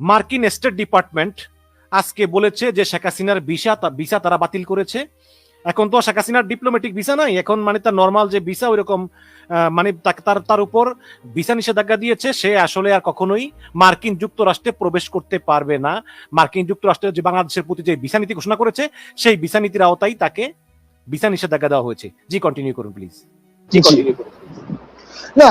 মার্কিন state department আজকে বলেছে যে শেখ হাসিনার ভিসা ভিসা তারা বাতিল করেছে। এখন তো শেখ হাসিনার ডিপ্লোম্যাটিক ভিসা নাই এখন মানে তার নর্মাল যে ভিসা ওইরকম আহ, মানে তার তার উপর ভিসা নিষেধাজ্ঞা দিয়েছে সে আসলে আর কখনোই মার্কিন যুক্তরাষ্ট্রে প্রবেশ করতে পারবে না। মার্কিন যুক্তরাষ্ট্রে যে বাংলাদেশের প্রতি যে ভিসা নীতি ঘোষণা করেছে সেই ভিসা নীতির আওতায় তাকে ভিসা নিষেধাজ্ঞা দেওয়া হয়েছে। জি কন্টিনিউ করুন প্লিজ জি। কন্টিনিউ করুন। না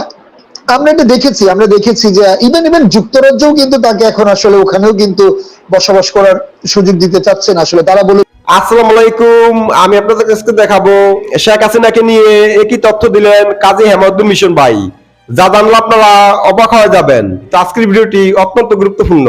আমরা এটা দেখেছি, আমরা দেখেছি যে ইভেন ইভেন যুক্তরাজ্যও কিন্তু তাকে এখন আসলে ওখানেও কিন্তু বসবাস করার সুযোগ দিতে চাচ্ছেন। আসলে তারা বলে আসসালামু আলাইকুম, আমি আপনাদের কাছে দেখাবো, শেখ হাসিনাকে নিয়ে একই তথ্য দিলেন কাজী মিশন ভাই। যা জানলে আপনারা অবাক হয়ে যাবেন। আজকের ভিডিওটি অত্যন্ত গুরুত্বপূর্ণ।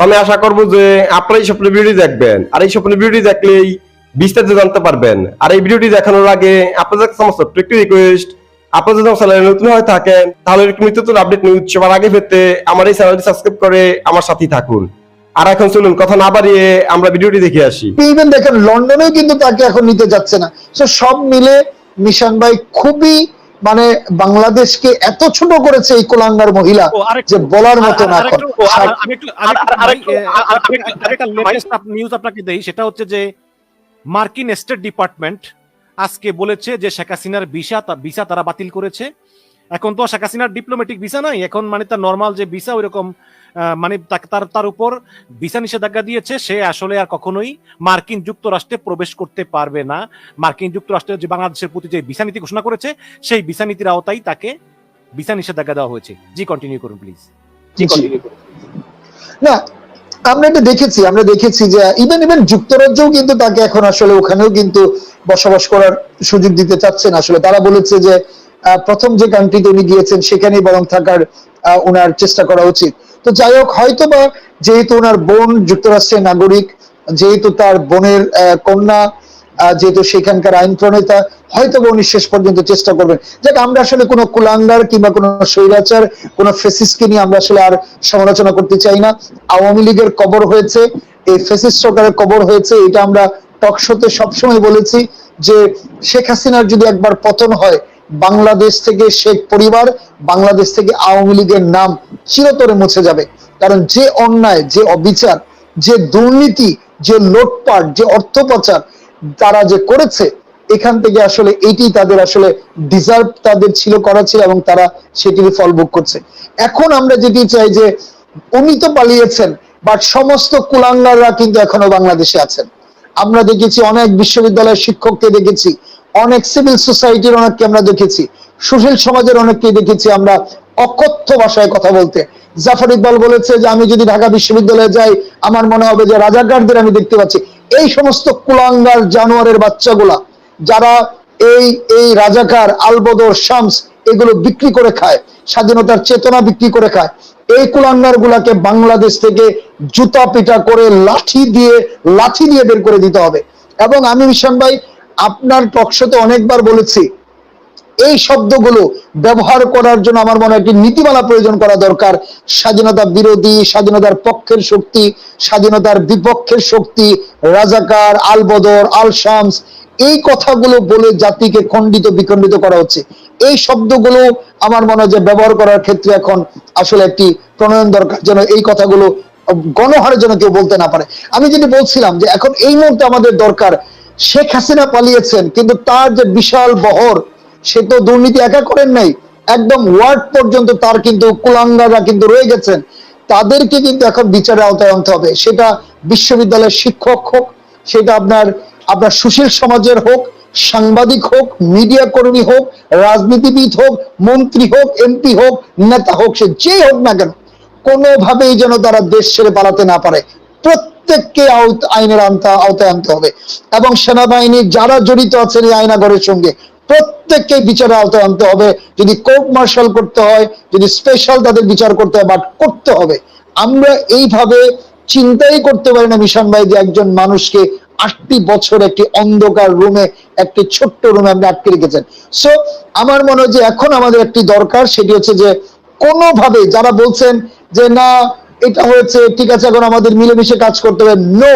আমি আশা করব যে আপনারা এই স্বপ্নের ভিডিওটি দেখবেন। আর এই স্বপ্নের ভিডিওটি দেখলেই বিস্তারিত জানতে পারবেন। আর এই ভিডিওটি দেখানোর আগে আপনাদের সমস্ত একটি রিকোয়েস্ট আপনারা যদি চ্যানেলে নতুন হয়ে থাকেন তাহলে এরকম নতুন আপডেট নিউজ সবার আগে পেতে আমার এই চ্যানেলটি সাবস্ক্রাইব করে আমার সাথেই থাকুন। আর এখন চলুন কথা না বাড়িয়ে আমরা ভিডিওটি দেখে আসি। ইভেন দেখেন লন্ডনেও কিন্তু তাকে এখন নিতে যাচ্ছে না। তো সব মিলে মিশন ভাই খুবই মানে বাংলাদেশকে এত ছোট করেছে এই কোলাঙ্গার মহিলা যে বলার মতো না নিউজ আপনাকে দেই সেটা হচ্ছে যে মার্কিন স্টেট ডিপার্টমেন্ট আজকে বলেছে যে শেখ হাসিনার ভিসা ভিসা তারা বাতিল করেছে। এখন তো শেখ হাসিনার ডিপ্লোম্যাটিক ভিসা নাই এখন মানে তার নর্মাল যে ভিসা ওইরকম আহ, মানে তার তার উপর ভিসা নিষেধাজ্ঞা দিয়েছে সে আসলে আর কখনোই মার্কিন যুক্তরাষ্ট্রে প্রবেশ করতে পারবে না। মার্কিন যুক্তরাষ্ট্রের যে বাংলাদেশের প্রতি যে ভিসা নীতি ঘোষণা করেছে সেই ভিসা নীতির আওতায় তাকে ভিসা নিষেধাজ্ঞা দেওয়া হয়েছে। জি কন্টিনিউ করুন প্লিজ জি। না আমরা এটা দেখেছি, আমরা দেখেছি যে ইভেন ইভেন যুক্তরাজ্যও কিন্তু তাকে এখন আসলে ওখানেও কিন্তু বসবাস করার সুযোগ দিতে চাচ্ছেন আসলে তারা বলেছে যে প্রথম যে কান্ট্রিতে উনি গিয়েছেন সেখানেই বরং থাকার ওনার চেষ্টা করা উচিত। তো যাই হোক হয়তো বা যেহেতু ওনার বোন যুক্তরাষ্ট্রের নাগরিক, যেহেতু তার বোনের কন্যা যেহেতু সেখানকার আইন প্রণেতা হয়তো উনি শেষ পর্যন্ত চেষ্টা করবেন। যাক, আমরা আসলে কোনো কুলাঙ্গার কিংবা কোনো স্বৈরাচার, কোনো ফেসিসকে নিয়ে আমরা আসলে আর সমালোচনা করতে চাই না। আওয়ামী লীগের কবর হয়েছে, এই ফেসিস সরকারের কবর হয়েছে, এটা আমরা টকশোতে সবসময় বলেছি যে শেখ হাসিনার যদি একবার পতন হয়, বাংলাদেশ থেকে শেখ পরিবার, বাংলাদেশ থেকে আওয়ামী লীগের নাম চিরতরে মুছে যাবে। কারণ যে অন্যায়, যে অবিচার, যে দুর্নীতি, যে লোটপাট, যে অর্থ পাচার তারা যে করেছে এখান থেকে আসলে এটি তাদের আসলে ডিজার্ভ তাদের ছিল, করা ছিল এবং তারা সেটির ফল ভোগ করছে। এখন আমরা যেটি চাই যে উনি তো পালিয়েছেন বাট সমস্ত কুলাঙ্গাররা কিন্তু এখনও বাংলাদেশে আছেন। আমরা দেখেছি অনেক বিশ্ববিদ্যালয়ের শিক্ষককে দেখেছি, অনেক সিভিল সোসাইটির অনেককে আমরা দেখেছি, সুশীল সমাজের অনেককে দেখেছি আমরা অকথ্য ভাষায় কথা বলতে। জাফর ইকবাল বলেছে যে, আমি যদি ঢাকা বিশ্ববিদ্যালয়ে যাই, আমার মনে হবে যে রাজাকারদের আমি দেখতে পাচ্ছি। এই সমস্ত কুলাঙ্গার, জানোয়ারের বাচ্চাগুলা যারা এই এই রাজাকার, আলবদর, শামস এগুলো বিক্রি করে খায়, স্বাধীনতার চেতনা বিক্রি করে খায়, এই কুলাঙ্গার গুলাকে বাংলাদেশ থেকে জুতা পিটা করে লাঠি দিয়ে লাঠি দিয়ে বের করে দিতে হবে। এবং আমি মিশন ভাই, আপনার টকশোতে অনেকবার বলেছি, এই শব্দগুলো ব্যবহার করার জন্য আমার মনে একটি নীতিমালা প্রয়োজন করা দরকার। স্বাধীনতা বিরোধী, স্বাধীনতার পক্ষের শক্তি, স্বাধীনতার বিপক্ষের শক্তি, রাজাকার, আলবদর আল শামস এই কথাগুলো বলে জাতিকে খণ্ডিত, বিখণ্ডিত করা হচ্ছে। এই শব্দগুলো আমার মনে হয় ব্যবহার করার ক্ষেত্রে এখন আসলে একটি প্রণয়ন দরকার, যেন এই কথাগুলো গণহারে যেন কেউ বলতে না পারে। আমি যেটা বলছিলাম যে এখন এই মুহূর্তে আমাদের দরকার, শেখ হাসিনা পালিয়েছেন, কিন্তু তার যে বিশাল বহর, সে তো দুর্নীতি একা করেন নাই। একদম ওয়ার্ড পর্যন্ত তার কিন্তু কুলাঙ্গারা কিন্তু রয়ে গেছেন। তাদেরকে কিন্তু এখন বিচারের আওতায় আনতে হবে। সেটা বিশ্ববিদ্যালয়ের শিক্ষক হোক, সেটা আপনার আপনার সুশীল সমাজের হোক, সাংবাদিক হোক মিডিয়া কর্মী হোক, রাজনীতিবিদ হোক, মন্ত্রী হোক এমপি হোক, নেতা হোক, সে যে হোক না কেন, কোনোভাবেই যেন তারা দেশ ছেড়ে পালাতে না পারে। প্রত্যেককে আওত- আইনের আনতা, আওতায় আনতে হবে। এবং সেনাবাহিনীর যারা জড়িত আছেন এই আইনাগরের সঙ্গে, প্রত্যেককে বিচারের আওতায় আনতে হবে। যদি কোর্ট মার্শাল করতে হয়, যদি স্পেশাল তাদের বিচার করতে হয়, বাট করতে হবে। আমরা এইভাবে চিন্তাই করতে পারি না মিশন ভাই যে একজন মানুষকে আটটি বছর একটি অন্ধকার রুমে, একটি ছোট্ট রুমে আপনি আটকে রেখেছেন। সো আমার মনে হয় যে এখন আমাদের একটি দরকার, সেটি হচ্ছে যে কোনোভাবে যারা বলছেন যে না, এটা হয়েছে, ঠিক আছে, এখন আমাদের মিলেমিশে কাজ করতে হবে। নো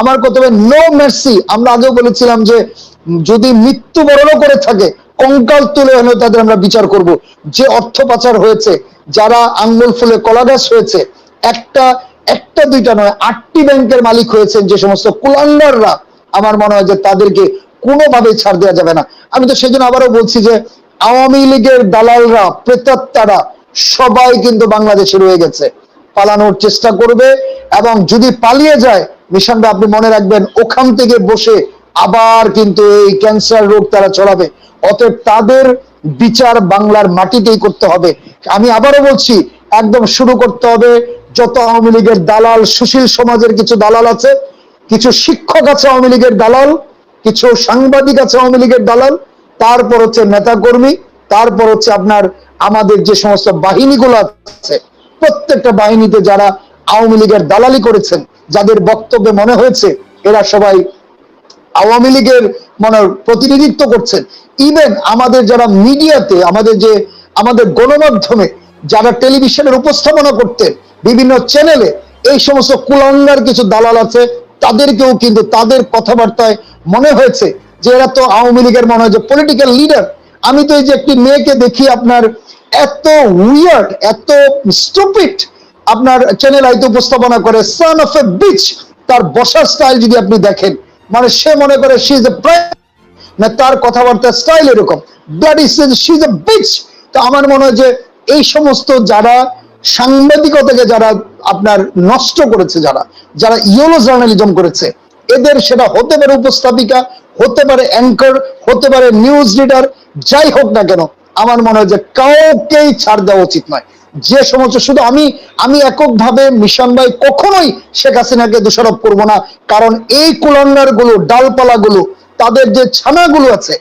আমার করতে হবে নো মের্সি আমরা আগেও বলেছিলাম যে যদি মৃত্যুবরণও করে থাকে, কঙ্কাল তুলে হলেও তাদের আমরা বিচার করব। যে অর্থ পাচার হয়েছে, যারা আঙ্গুল ফুলে কলা গাছ হয়েছে, একটা একটা, দুইটা নয়, আটটি ব্যাংকের মালিক হয়েছেন যে সমস্ত কুলাঙ্গাররা। আমার মনে হয় যে তাদেরকে কোনোভাবে ছাড় দেওয়া যাবে না। আমি তো সেজন্য আবারও বলছি যে আওয়ামী লীগের দালালরা, প্রেতাত্মারা সবাই কিন্তু বাংলাদেশে রয়ে গেছে। পালানোর চেষ্টা করবে এবং যদি পালিয়ে যায় মিশনটা আপনি মনে রাখবেন, ওখান থেকে বসে আবার কিন্তু এই ক্যান্সার রোগ তারা ছড়াবে। অতএব তাদের বিচার বাংলার মাটিতেই করতে হবে। আমি আবারও বলছি, একদম শুরু করতে হবে। যত আওয়ামী লীগের দালাল, সুশীল সমাজের কিছু দালাল আছে, কিছু শিক্ষক আছে আওয়ামী লীগের দালাল, কিছু সাংবাদিক আছে আওয়ামী লীগের দালাল, তারপর হচ্ছে নেতাকর্মী, তারপর হচ্ছে আপনার আমাদের যে সমস্ত বাহিনীগুলো আছে, প্রত্যেকটা বাহিনীতে যারা আওয়ামী লীগের দালালি করেছেন, যাদের বক্তব্যে মনে হয়েছে, এরা সবাই আওয়ামী লীগের মানে প্রতিনিধিত্ব করছেন। ইভেন আমাদের যারা মিডিয়াতে, আমাদের যে, আমাদের গণমাধ্যমে যারা টেলিভিশনের উপস্থাপনা করতেন বিভিন্ন চ্যানেলে এই সমস্ত কুলাঙ্গার কিছু দালাল আছে, তাদেরকেও কিন্তু তাদের কথাবার্তায় মনে হয়েছে যে এরা তো আওয়ামী লীগের মনে হয় যে পলিটিক্যাল লিডার আমি তো এই যে একটি মেয়েকে দেখি আপনার এত উইয়ার্ড এত স্টুপিড আপনার চ্যানেল আইতে উপস্থাপনা করে সান অফ এ বিচ তার বসার স্টাইল যদি আপনি দেখেন মানে সে মনে করে শি ইজ এ না তার কথাবার্তার স্টাইল এরকম। That is she is a bitch তো আমার মনে হয় যে এই সমস্ত যারা সাংবাদিকতাকে যারা আপনার নষ্ট করেছে, যারা যারা ইয়েলো জার্নালিজম করেছে, এদের সেটা হতে পারে উপস্থাপিকা, হতে পারে অ্যাঙ্কর হতে পারে নিউজ রিডার যাই হোক না কেন, আমার মনে হয় যে কাউকেই ছাড় দেওয়া উচিত নয়। যে সমস্ত, শুধু আমি আমি এককভাবে মিশন ভাই কখনোই শেখ হাসিনাকে দোষারোপ করব না, কারণ এই কুলাঙ্গারগুলো ডালপালা গুলো তাদের যে ছানাগুলো আছে,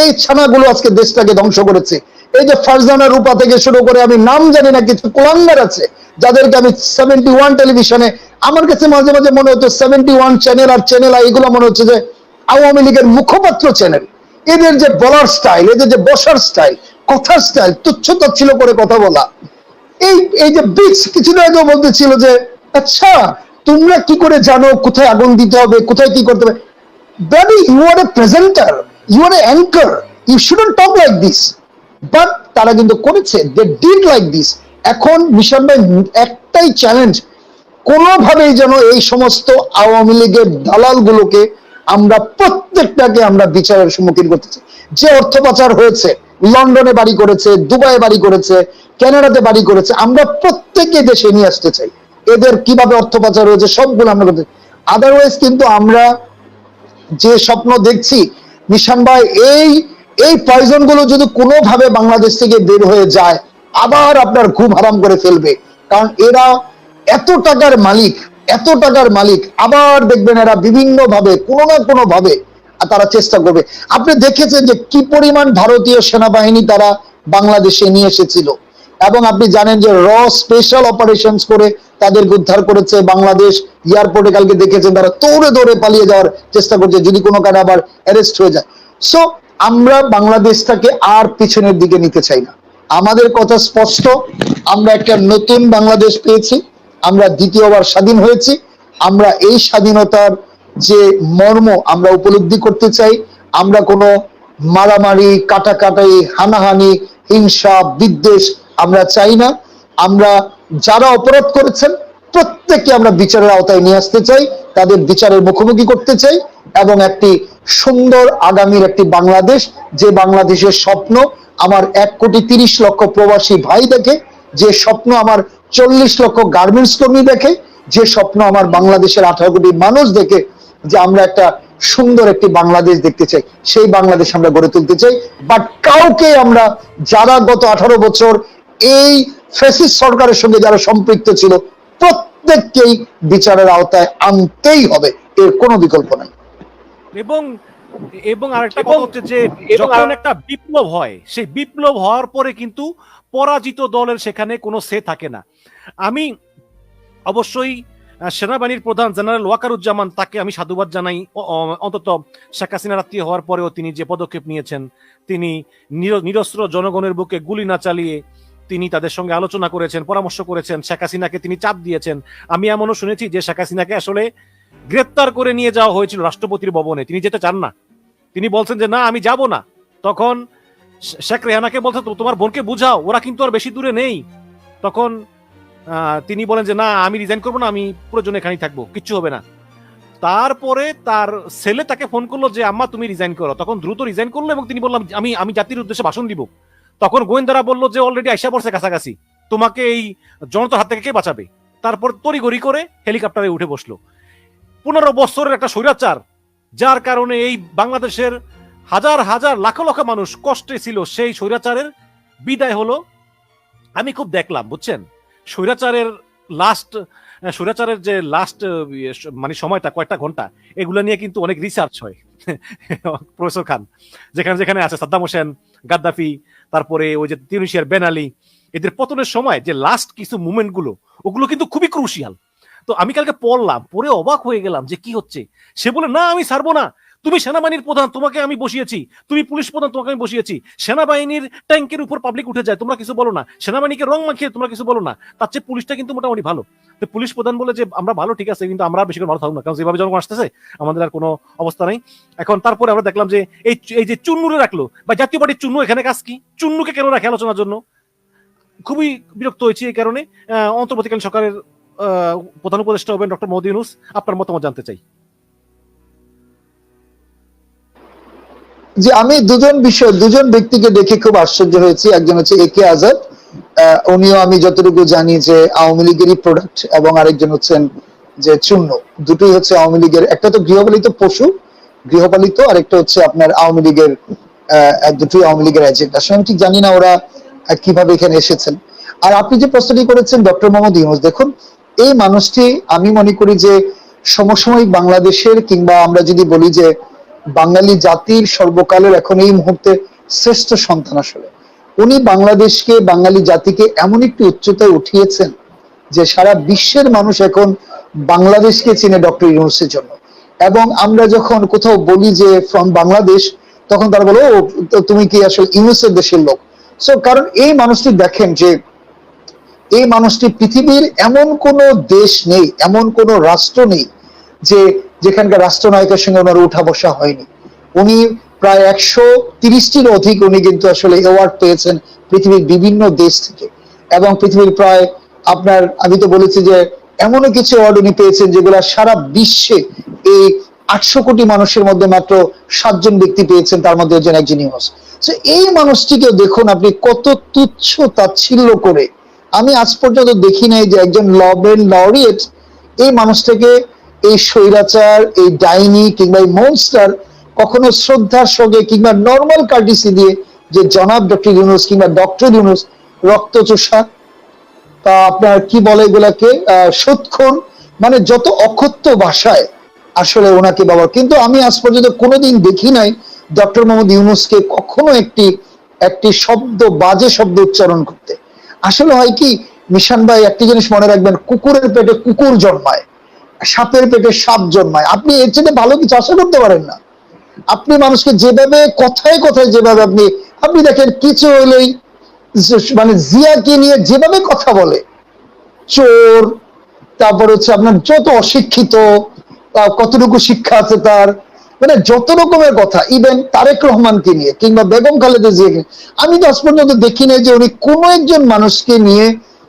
এই ছানাগুলো আজকে দেশটাকে ধ্বংস করেছে। এই যে ফারজানা রূপা থেকে শুরু করে আমি নাম জানি না, কিছু কুলাঙ্গার আছে যাদেরকে আমি সেভেন্টি ওয়ান টেলিভিশনে আমার কাছে মাঝে মাঝে মনে হতো সেভেন্টি ওয়ান চ্যানেল আর চ্যানেল এগুলো মনে হচ্ছে যে আওয়ামী লীগের মুখপাত্র চ্যানেল এদের যে বলার স্টাইল এদের যে বসার স্টাইল কথার স্টাইল তুচ্ছ তাচ্ছিল করে কথা বলা। এই এই যে বিচ কিছুদিন আগে বলতেছিল যে আচ্ছা তোমরা কি করে জানো কোথায় আগুন দিতে হবে, কোথায় কি করতে হবে? Baby you are a presenter you are a anchor you shouldn't talk like this but তারা কিন্তু করেছে দে ডিড লাইক দিস এখন মিশন ভাই একটাই চ্যালেঞ্জ কোনোভাবেই যেন এই সমস্ত আওয়ামী লীগের দালালগুলোকে আমরা প্রত্যেকটাকে আমরা বিচারের সম্মুখীন করতেছি যে অর্থ পাচার হয়েছে, লন্ডনে বাড়ি করেছে, দুবাইয়ে বাড়ি করেছে, কানাডাতে বাড়ি করেছে, আমরা প্রত্যেকে দেশে নিয়ে আসতে চাই। এদের কীভাবে অর্থ পাচার হয়েছে সবগুলো আমরা করতে আদারওয়াইজ কিন্তু আমরা যে স্বপ্ন দেখছি নিশান ভাই এই এই পয়জনগুলো যদি কোনোভাবে বাংলাদেশ থেকে বের হয়ে যায়, আবার আপনার ঘুম হারাম করে ফেলবে। কারণ এরা এত টাকার মালিক, এত টাকার মালিক, আবার দেখবেন এরা বিভিন্ন ভাবে কোনো না কোনো ভাবে তারা চেষ্টা করবে। আপনি দেখেছেন যে কি পরিমাণ ভারতীয় সেনাবাহিনী তারা বাংলাদেশে নিয়ে এসেছিল? এবং আপনি জানেন যে র স্পেশাল অপারেশন করে তাদেরকে উদ্ধার করেছে বাংলাদেশ এয়ারপোর্টে কালকে দেখেছেন তারা দৌড়ে দৌড়ে পালিয়ে যাওয়ার চেষ্টা করছে, যদি কোনো কারণে আবার অ্যারেস্ট হয়ে যায়। সো আমরা বাংলাদেশটাকে আর পিছনের দিকে নিতে চাই না। আমাদের কথা স্পষ্ট, আমরা একটা নতুন বাংলাদেশ পেয়েছি, আমরা দ্বিতীয়বার স্বাধীন হয়েছি, আমরা এই স্বাধীনতার যে মর্ম আমরা উপলব্ধি করতে চাই, আমরা কোনো মারামারি কাটাকাটাই হানাহানি, হিংসা, বিদ্বেষ আমরা চাই না। আমরা যারা অপরাধ করেছেন প্রত্যেককে আমরা বিচারের আওতায় নিয়ে আসতে চাই, তাদের বিচারের মুখোমুখি করতে চাই এবং একটি সুন্দর আগামীর একটি বাংলাদেশ, যে বাংলাদেশের স্বপ্ন আমার এক কোটি তিরিশ লক্ষ প্রবাসী ভাই দেখে, যে স্বপ্ন আমার চল্লিশ লক্ষ গার্মেন্টস কর্মী দেখে, যে স্বপ্ন আমার বাংলাদেশের আঠারো কোটি মানুষ দেখে, যে আমরা একটা সুন্দর একটি বাংলাদেশ দেখতে চাই। সেই বাংলাদেশ আমরা গড়ে তুলতে চাই। বাট কাউকে আমরা যারা গত আঠারো বছর এই ফেসিস সরকারের সঙ্গে যারা সম্পৃক্ত ছিল প্রত্যেককেই বিচারের আওতায় আনতেই হবে। এর কোনো বিকল্প নাই। এবং এবং আরেকটা কথা হচ্ছে যে যখন একটা বিপ্লব হয় সেই বিপ্লব হওয়ার পরে কিন্তু পরাজিত দলের সেখানে কোনো সে থাকে না। আমি অবশ্যই সেনাবাহিনীর প্রধান জেনারেল ওয়াকারুজ্জামান তাকে আমি সাধুবাদ জানাই। অন্তত শেখ হাসিনার আত্মীয় হওয়ার পরেও তিনি যে পদক্ষেপ নিয়েছেন তিনি নির- নিরস্ত্র জনগণের বুকে গুলি না চালিয়ে তিনি তাদের সঙ্গে আলোচনা করেছেন, পরামর্শ করেছেন, শেখ হাসিনাকে তিনি চাপ দিয়েছেন। আমি এমনও শুনেছি যে শেখ হাসিনাকে আসলে গ্রেপ্তার করে নিয়ে যাওয়া হয়েছিল রাষ্ট্রপতির ভবনে। তিনি যেতে চান না। তিনি বলছেন যে, না, আমি যাব না। তখন শেখ রেহানাকে বলছে তোমার বোনকে বুঝাও, ওরা কিন্তু আর বেশি দূরে নেই। তখন তিনি বলেন যে, না, আমি রিজাইন করব না, আমি প্রয়োজন এখানেই থাকব, কিচ্ছু হবে না। তারপরে তার ছেলে তাকে ফোন করল যে, আম্মা, তুমি রিজাইন করো। তখন দ্রুত রিজাইন করল এবং তিনি বললাম, আমি আমি জাতির উদ্দেশ্যে ভাষণ দিব। তখন গোয়েন্দারা বলল যে অলরেডি আইসা পড়ছে কাছাকাছি। তোমাকে এই জনতার হাত থেকে কে বাঁচাবে? তারপর তড়িঘড়ি করে হেলিকপ্টারে উঠে বসল। পনেরো বছরের একটা স্বৈরাচার, যার কারণে এই বাংলাদেশের হাজার হাজার লাখ লাখ মানুষ কষ্টে ছিল সেই স্বৈরাচারের। বিদায় হলো, আমি খুব দেখলাম, বুঝছেন? স্বৈরাচারের লাস্ট স্বৈরাচারের যে লাস্ট মানে সময়টা, কয়েকটা ঘণ্টা, এগুলো নিয়ে কিন্তু অনেক রিসার্চ হয়। প্রফেসর খান, যেখানে যেখানে আছে সাদ্দাম হোসেন, গাদ্দাফি, তারপরে ওই যে তিউনিশিয়ার বেন আলী এদের পতনের সময় যে লাস্ট কিছু মুভমেন্টগুলো, ওগুলো কিন্তু খুবই ক্রুশিয়াল তো আমি কালকে পড়লাম, পড়ে অবাক হয়ে গেলাম যে কি হচ্ছে। সে বলে, না, আমি ছাড়বো না। তুমি সেনাবাহিনীর প্রধান, তোমাকে আমি বসিয়েছি। তুমি পুলিশ প্রধান, তোমাকে আমি বসিয়েছি। সেনাবাহিনীর ট্যাঙ্কের উপর পাবলিক উঠে যায়, তোমরা কিছু বলো না। সেনাবাহিনীকে রং মাখিয়ে তোমরা কিছু বলো না। তার চেয়ে পুলিশটা কিন্তু মোটামুটি ভালো। তো পুলিশ প্রধান বলে যে, আমরা ভালো, ঠিক আছে, কিন্তু আমরা বেশি করে ভালো থাকব না। কারণ যেভাবে জনগণ আসতেছে, আমাদের আর কোনো অবস্থা নাই। এখন তারপরে আমরা দেখলাম যে, এই এই যে চুন্নুরে রাখল, বা জাতীয় পার্টির চুন্নু, এখানে কাজ কি? চুন্নুকে কেন রাখে আলোচনার জন্য? খুবই বিরক্ত হয়েছি এই কারণে। অন্তর্বর্তীকালীন সরকারের প্রধান উপদেষ্টা হবেন ডক্টর ইউনুস। আপনার মতামত জানতে চাই। যে আমি দুজন বিষয়, দুজন ব্যক্তিকে দেখে খুব আশ্চর্য হয়েছি। একজন হচ্ছে এ কে আজাদ উনিও আমি যতটুকু জানি যে আওয়ামী লীগেরই প্রোডাক্ট এবং আরেকজন হচ্ছেন যে চূর্ণ। দুটোই হচ্ছে আওয়ামী লীগের, একটা তো গৃহপালিত পশু, গৃহপালিত, আরেকটা হচ্ছে আপনার আওয়ামী লীগের দুটোই আওয়ামী লীগের এজেন্ট আসলে আমি ঠিক জানি না ওরা কীভাবে এখানে এসেছেন। আর আপনি যে প্রশ্নটি করেছেন, ডক্টর মোহাম্মদ ইউনুস, দেখুন, এই মানুষটি আমি মনে করি যে সমসাময়িক বাংলাদেশের কিংবা আমরা যদি বলি যে বাঙালি জাতির সর্বকালের এখন এই মুহূর্তে শ্রেষ্ঠ সন্তান আসলে। উনি বাংলাদেশকে, বাঙালি জাতিকে এমন একটি উচ্চতায় উঠিয়েছেন যে সারা বিশ্বের মানুষ এখন বাংলাদেশকে চিনে ডক্টর ইউনুসের জন্য। এবং আমরা যখন কোথাও বলি যে ফ্রম বাংলাদেশ, তখন তারা বলো তুমি কি আসলে ইউনুসের দেশের লোক? সো কারণ এই মানুষটি দেখেন যে এই মানুষটি পৃথিবীর এমন কোন দেশ নেই, এমন কোন রাষ্ট্র নেই যে যেখানকার রাষ্ট্রনায়কের সঙ্গে ওনার উঠা বসা হয়নি। উনি প্রায় একশো তিরিশটির অধিক উনি কিন্তু আসলে অ্যাওয়ার্ড পেয়েছেন পৃথিবীর বিভিন্ন দেশ থেকে। এবং পৃথিবীর প্রায় আপনার, আমি তো বলেছি যে এমনও কিছু অ্যাওয়ার্ড উনি পেয়েছেন যেগুলো সারা বিশ্বে এই আটশো কোটি মানুষের মধ্যে মাত্র সাতজন ব্যক্তি পেয়েছেন, তার মধ্যে একজন একজন ইউনুস So, এই মানুষটিকে দেখুন আপনি কত তুচ্ছ তাচ্ছিল্য করে। আমি আজ পর্যন্ত দেখি নাই যে একজন লবেল লরিয়েট এই মানুষটাকে এই স্বৈরাচার, এই ডাইনি কিংবা এই মনস্টার কখনো শ্রদ্ধার সঙ্গে কিংবা নর্মাল কার্টিসি দিয়ে যে জনাব ডক্টর ইউনুস কিংবা ডক্টর ইউনুস রক্ত রক্তচোষা তা আপনার কি বলে এগুলাকে? সুৎখোর মানে যত অক্ষত্য ভাষায় আসলে ওনাকে বাবা কিন্তু আমি আজ পর্যন্ত কোনোদিন দেখি নাই ডক্টর মোহাম্মদ ইউনুসকে কখনো একটি একটি শব্দ, বাজে শব্দ উচ্চারণ করতে। আসলে হয় কি, মিশন ভাই, একটি জিনিস মনে রাখবেন, কুকুরের পেটে কুকুর জন্মায়। সাপের পেটে সাপ জন্মায়। আপনি এর চেয়ে ভালো কিছু আশা করতে পারেন না। আপনি মানুষকে যেভাবে, কথায় কথায় যেভাবে আপনি আপনি দেখেন কিছু হইলেই মানে জিয়াকে নিয়ে যেভাবে কথা বলে, চোর, তারপর হচ্ছে আপনার যত অশিক্ষিত কতটুকু শিক্ষা আছে তার মানে যত রকমের কথা ইভেন তারেক রহমানকে নিয়ে, কিংবা বেগম খালেদা জিয়াকে আমি তো আজ পর্যন্ত দেখি নাই যে উনি কোনো একজন মানুষকে নিয়ে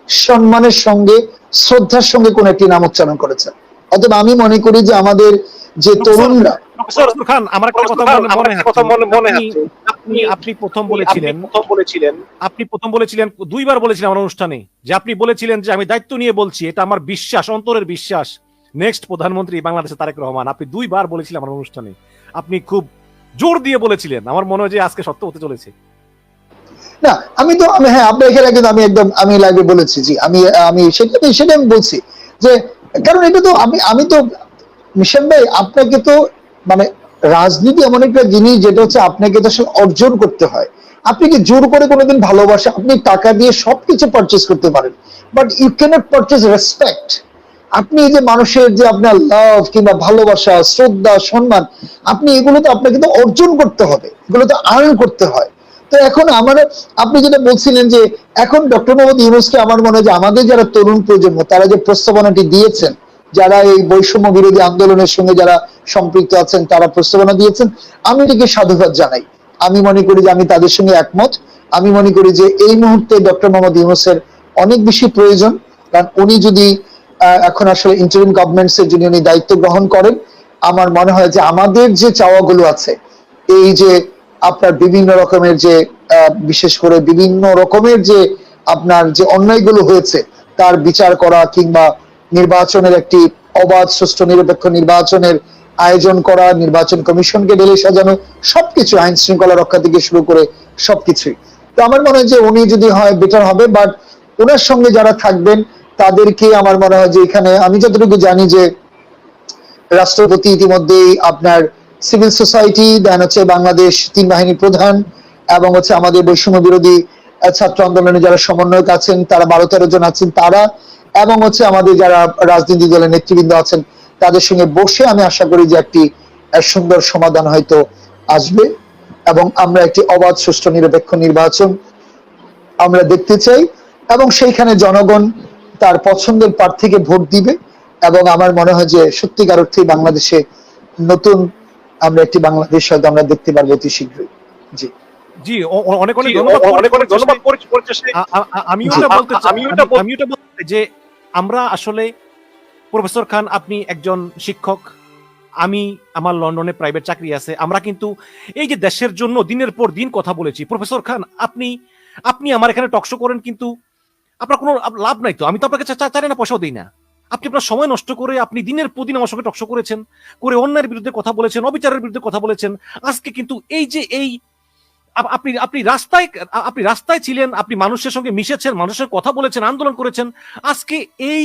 সম্মানের সঙ্গে, শ্রদ্ধার সঙ্গে কোন একটি নাম উচ্চারণ করেছেন। অতএব আমি মনে করি যে আমাদের যে তরুণরা খান আমার একটা কথা মনে আমার মনে একটা কথা মনে মনে আপনি- আপনি আপনি প্রথম বলেছিলেন প্রথম বলেছিলেন। আপনি প্রথম বলেছিলেন দুইবার বলেছিলেন আমার অনুষ্ঠানে যে আপনি বলেছিলেন যে আমি দায়িত্ব নিয়ে বলছি এটা আমার বিশ্বাস অন্তরের বিশ্বাস। নেক্সট প্রধানমন্ত্রী বাংলাদেশে তারেক রহমান আপনি দুইবার বলেছিলেন আমার অনুষ্ঠানে। আপনি খুব জোর দিয়ে বলেছিলেন আমার মনে হয় যে আজকে সত্য হতে চলেছে। না আমি তো আমি হ্যাঁ আপনার এখানে কিন্তু আমি একদম আমি লাইভে বলেছি জি আমি আমি সেটা সেটা আমি বলছি যে কারণ এটা তো আমি আমি তো, মিশন ভাই, আপনাকে তো মানে রাজনীতি এমন একটা জিনিস যেটা হচ্ছে আপনাকে তো অর্জন করতে হয়। আপনি কি জোর করে কোনোদিন ভালোবাসা? আপনি টাকা দিয়ে সবকিছু পারচেস করতে পারেন। But you cannot purchase respect আপনি যে মানুষের যে আপনার লাভ কিংবা ভালোবাসা, শ্রদ্ধা, সম্মান, আপনি এগুলো তো আপনাকে তো অর্জন করতে হবে। এগুলো তো আর্ন করতে হয়। তো এখন আমার, আপনি যেটা বলছিলেন যে এখন ডক্টর মোহাম্মদ ইউনুসকে আমার মনে হয় যে আমাদের যারা তরুণ প্রজন্ম, তারা যে প্রস্তাবনাটি দিয়েছেন, যারা এই বৈষম্য বিরোধী আন্দোলনের সঙ্গে যারা সম্পৃক্ত আছেন, তারা প্রস্তাবনা দিয়েছেন, আমি এটিকে সাধুবাদ জানাই। আমি মনে করি যে আমি তাদের সঙ্গে একমত। আমি মনে করি যে এই মুহূর্তে ডক্টর মোহাম্মদ ইউনুসের অনেক বেশি প্রয়োজন, কারণ উনি যদি এখন আসলে ইন্টারিম গভর্নমেন্টস এর যিনি উনি দায়িত্ব গ্রহণ করেন, আমার মনে হয় যে আমাদের যে চাওয়াগুলো আছে, এই যে আপনার বিভিন্ন রকমের যে বিশেষ করে বিভিন্ন রকমের যে আপনার যে অন্যায়গুলো হয়েছে, তার বিচার করা কিংবা নির্বাচনের একটি অবাধ, সুষ্ঠু, নিরপেক্ষ নির্বাচনের আয়োজন করা, নির্বাচন কমিশনকে ঢেলে সাজানো, সবকিছু আইন শৃঙ্খলা রক্ষা থেকে শুরু করে সবকিছুই। তো আমার মনে হয় যে উনি যদি হয় বেটার হবে বাট ওনার সঙ্গে যারা থাকবেন, তাদেরকে আমার মনে হয় যে এখানে আমি যতটুকু জানি যে, রাষ্ট্রপতি ইতিমধ্যেই আপনার সিভিল সোসাইটি, দেন হচ্ছে বাংলাদেশ তিন বাহিনী প্রধান এবং হচ্ছে আমাদের বৈষম্য বিরোধী ছাত্র আন্দোলনে যারা সমন্বয়ক আছেন, তারা বারো তেরো জন আছেন তারা, এবং হচ্ছে আমাদের যারা রাজনীতি দলের নেতৃবৃন্দ আছেন, তাদের সঙ্গে বসে আমি আশা করি যে একটি সুন্দর সমাধান হয়তো আসবে এবং আমরা একটি অবাধ, সুষ্ঠু, নিরপেক্ষ নির্বাচন আমরা দেখতে চাই এবং সেইখানে জনগণ তার পছন্দের প্রার্থীকে ভোট দিবে এবং আমার মনে হয় যে সত্যিকার অর্থে বাংলাদেশে নতুন আমরা একটি বাংলাদেশ হয়তো আমরা দেখতে পারব অতি শীঘ্রই। জি। জি অনেক অনেক ধন্যবাদ অনেক অনেক ধন্যবাদ পরিশেষে- পরিশেষে আ- আ- আ- আমি ওটা বলতে আমি ওটা আমি ওটা বলতে যে আমরা আসলে প্রফেসর খান আপনি একজন শিক্ষক আমি আমার লন্ডনে প্রাইভেট চাকরি আছে আমরা কিন্তু এই যে দেশের জন্য দিনের পর দিন কথা বলেছি। প্রফেসর খান আপনি আপনি আমার এখানে টকশো করেন কিন্তু আপনার কোনো লাভ নাই তো। আমি তো আপনাকে চা- চা- না পয়সাও দিই না। আপনি আপনার সময় নষ্ট করে আপনি দিনের পর দিন আমার সঙ্গে টকশো করেছেন, করে অন্যায়ের বিরুদ্ধে কথা বলেছেন, অবিচারের বিরুদ্ধে কথা বলেছেন, আজকে কিন্তু এই যে এই আপনি আপনি রাস্তায় আপনি রাস্তায় ছিলেন, আপনি মানুষের সঙ্গে মিশেছেন, মানুষের কথা বলেছেন, আন্দোলন করেছেন, আজকে এই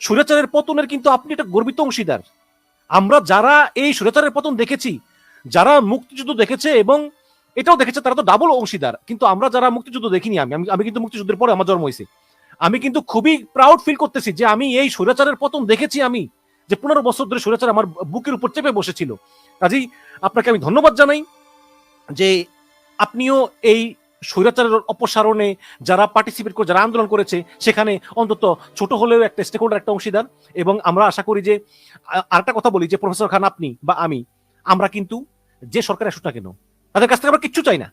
সুরেচারের পতনের কিন্তু আপনি একটা গর্বিত অংশীদার। আমরা যারা এই সুরেচারের পতন দেখেছি, যারা মুক্তিযুদ্ধ দেখেছে এবং এটাও দেখেছে তারা তো ডাবল অংশীদার, কিন্তু আমরা যারা মুক্তিযুদ্ধ দেখিনি আমি- আমি কিন্তু মুক্তিযুদ্ধের পরে আমার জন্ম হয়েছে আমি কিন্তু খুবই প্রাউড ফিল করতেছি যে আমি এই সুরেচারের পতন দেখেছি আমি, যে পনেরো বছর ধরে সুরেচার আমার বুকের উপর চেপে বসেছিল। কাজেই আপনাকে আমি ধন্যবাদ জানাই যে আপনিও এই স্বৈরাচারের অপসারণে যারা পার্টিসিপেট করে, যারা আন্দোলন করেছে, সেখানে অন্তত ছোট হলেও একটা স্টেক হোল্ডার একটা অংশীদার। এবং আমরা আশা করি যে আরেকটা কথা বলি যে প্রফেসর খান আপনি বা আমি, আমরা কিন্তু যে সরকার আসুক না কেন, তাদের কাছ থেকে আমরা কিচ্ছু চাই না।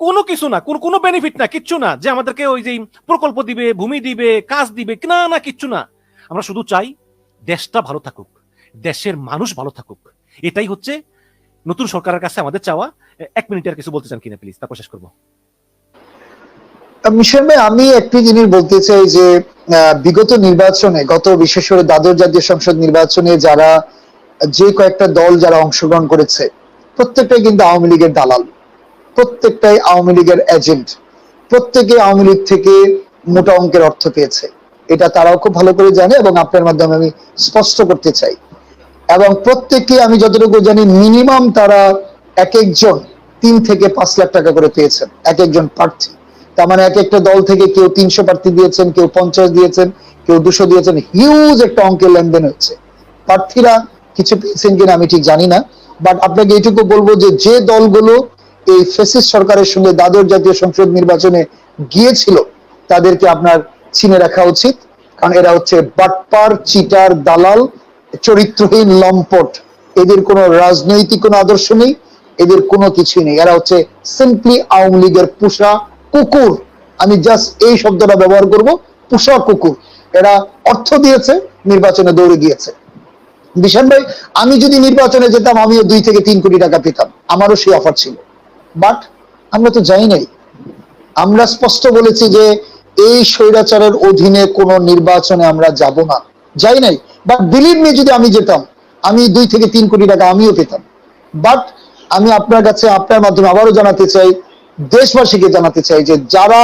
কোনো কিছু না, কোনো কোনো বেনিফিট না, কিচ্ছু না যে আমাদেরকে ওই যে প্রকল্প দিবে, ভূমি দিবে, কাজ দিবে, না না, কিচ্ছু না। আমরা শুধু চাই দেশটা ভালো থাকুক, দেশের মানুষ ভালো থাকুক। এটাই হচ্ছে নতুন সরকারের কাছে আমাদের চাওয়া। এক মিনিট আর কিছু বলতে চান কিনা প্লিজ তারপর শেষ করব। আমি একটি জিনিস বলতে চাই যে বিগত নির্বাচনে, গত বিশেষ করে দ্বাদশ জাতীয় সংসদ নির্বাচনে যারা যে কয়েকটা দল যারা অংশগ্রহণ করেছে, প্রত্যেকটাই কিন্তু আওয়ামী লীগের দালাল। প্রত্যেকটাই আওয়ামী লীগের এজেন্ট প্রত্যেকে আওয়ামী লীগ থেকে মোটা অঙ্কের অর্থ পেয়েছে। এটা তারাও খুব ভালো করে জানে এবং আপনার মাধ্যমে আমি স্পষ্ট করতে চাই। এবং প্রত্যেককে আমি যতটুকু জানি মিনিমাম তারা এক একজন তিন থেকে পাঁচ লাখ টাকা করে পেয়েছেন। এক একজন প্রার্থী। তার মানে এক একটা দল থেকে কেউ তিনশো প্রার্থী দিয়েছেন, কেউ পঞ্চাশ দিয়েছেন, কেউ দুশো দিয়েছেন। হিউজ একটা অঙ্কের লেনদেন হচ্ছে। প্রার্থীরা কিছু পেয়েছেন কিনা আমি ঠিক জানি না। বাট আপনাকে এইটুকু বলব যে যে দলগুলো এই ফেসিস সরকারের সঙ্গে দ্বাদশ জাতীয় সংসদ নির্বাচনে গিয়েছিল, তাদেরকে আপনার চিনে রাখা উচিত। কারণ এরা হচ্ছে বাটপার, চিটার, দালাল, চরিত্রহীন, লম্পট। এদের কোনো রাজনৈতিক কোনো আদর্শ নেই, এদের কোনো কিছুই নেই। এরা হচ্ছে সিম্পলি আওয়ামী লীগের পুষা কুকুর। আমি জাস্ট এই শব্দটা ব্যবহার করব, পুষা কুকুর। এরা অর্থ দিয়েছে, নির্বাচনে দৌড়ে গিয়েছে। বিশাল ভাই, আমি যদি নির্বাচনে যেতাম, আমিও দুই থেকে তিন কোটি টাকা পেতাম। আমারও সেই অফার ছিল। বাট আমরা তো যাই নাই। আমরা স্পষ্ট বলেছি যে এই স্বৈরাচারের অধীনে কোন নির্বাচনে আমরা যাব না। যাই নাই। বাট বিলিভ মি যদি আমি যেতাম, আমি দুই থেকে তিন কোটি টাকা আমিও পেতাম। বাট আমি আপনার কাছে, আপনার মাধ্যমে আবারও জানাতে চাই, দেশবাসীকে জানাতে চাই যে যারা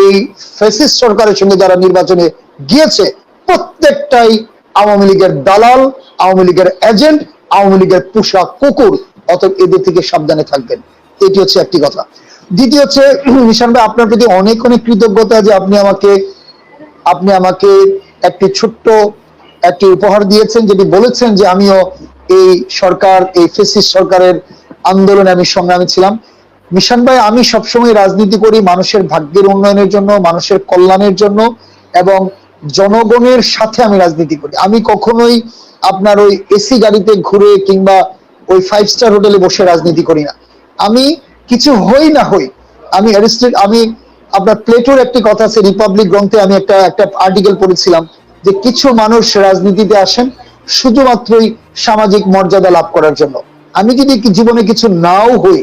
এই ফেসিস সরকারের সঙ্গে যারা নির্বাচনে গিয়েছে, প্রত্যেকটাই আওয়ামী লীগের দালাল, আওয়ামী লীগের এজেন্ট আওয়ামী লীগের পোশাক কুকুর। অতএব এদের থেকে সাবধানে থাকবেন। এটি হচ্ছে একটি কথা। দ্বিতীয় হচ্ছে, নিশান ভাই, আপনার প্রতি অনেক অনেক কৃতজ্ঞতা যে আপনি আমাকে আপনি আমাকে একটি ছোট্ট একটি উপহার দিয়েছেন যেটি বলেছেন যে আমিও এই সরকার, এই ফেসিস সরকারের আন্দোলনে আমি সংগ্রামী ছিলাম। মিশন ভাই, আমি সবসময় রাজনীতি করি মানুষের ভাগ্যের উন্নয়নের জন্য, মানুষের কল্যাণের জন্য এবং জনগণের সাথে আমি রাজনীতি করি। আমি কখনোই আপনার ওই এসি গাড়িতে ঘুরে কিংবা ওই ফাইভ স্টার হোটেলে বসে রাজনীতি করি না। আমি কিছু হই না হই, আমি অ্যারিস্টেড আমি আপনার প্লেটোর একটি কথা আছে, রিপাবলিক গ্রন্থে আমি একটা একটা আর্টিকেল পড়েছিলাম যে কিছু মানুষ রাজনীতিতে আসেন শুধুমাত্রই সামাজিক মর্যাদা লাভ করার জন্য। আমি যদি জীবনে কিছু নাও হই,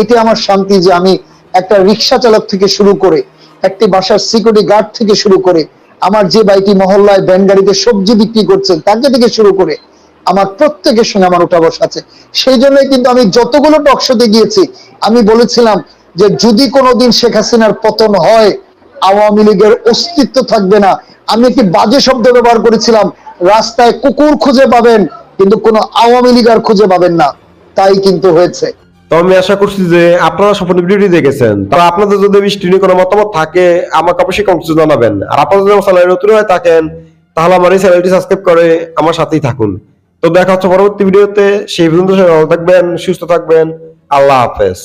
এতে আমার শান্তি যে আমি একটা রিক্সা চালক থেকে শুরু করে, একটি বাসার সিকিউরিটি গার্ড থেকে শুরু করে, আমার যে বাইটি মহল্লায় ভ্যান গাড়িতে সবজি বিক্রি করছেন, তাকে থেকে শুরু করে আমার প্রত্যেকের সঙ্গে আমার উঠা বসা আছে। সেই জন্যই কিন্তু আমি যতগুলো টকশোতে গিয়েছি, আমি বলেছিলাম যে যদি কোনোদিন শেখ হাসিনার পতন হয়, আওয়ামী লীগের অস্তিত্ব থাকবে না। আমি একটি বাজে শব্দ ব্যবহার করেছিলাম, রাস্তায় কুকুর খুঁজে পাবেন, কিন্তু কোনো আওয়ামী লীগ আর খুঁজে পাবেন না। তাই কিন্তু হয়েছে। তো আমি আশা করছি যে আপনারা সম্পূর্ণ ভিডিওটি দেখেছেন। তো আপনাদের যদি বৃষ্টি কোনো মতামত থাকে, আমাকে অবশ্যই কমেন্টে জানাবেন। আর আপনারা যদি আমার চ্যানেলে নতুন হয়ে থাকেন, তাহলে আমার এই চ্যানেলটি সাবস্ক্রাইব করে আমার সাথেই থাকুন। তো দেখা হচ্ছে পরবর্তী ভিডিওতে। সেই পর্যন্ত সবাই ভালো থাকবেন সুস্থ থাকবেন। আল্লাহ হাফেজ।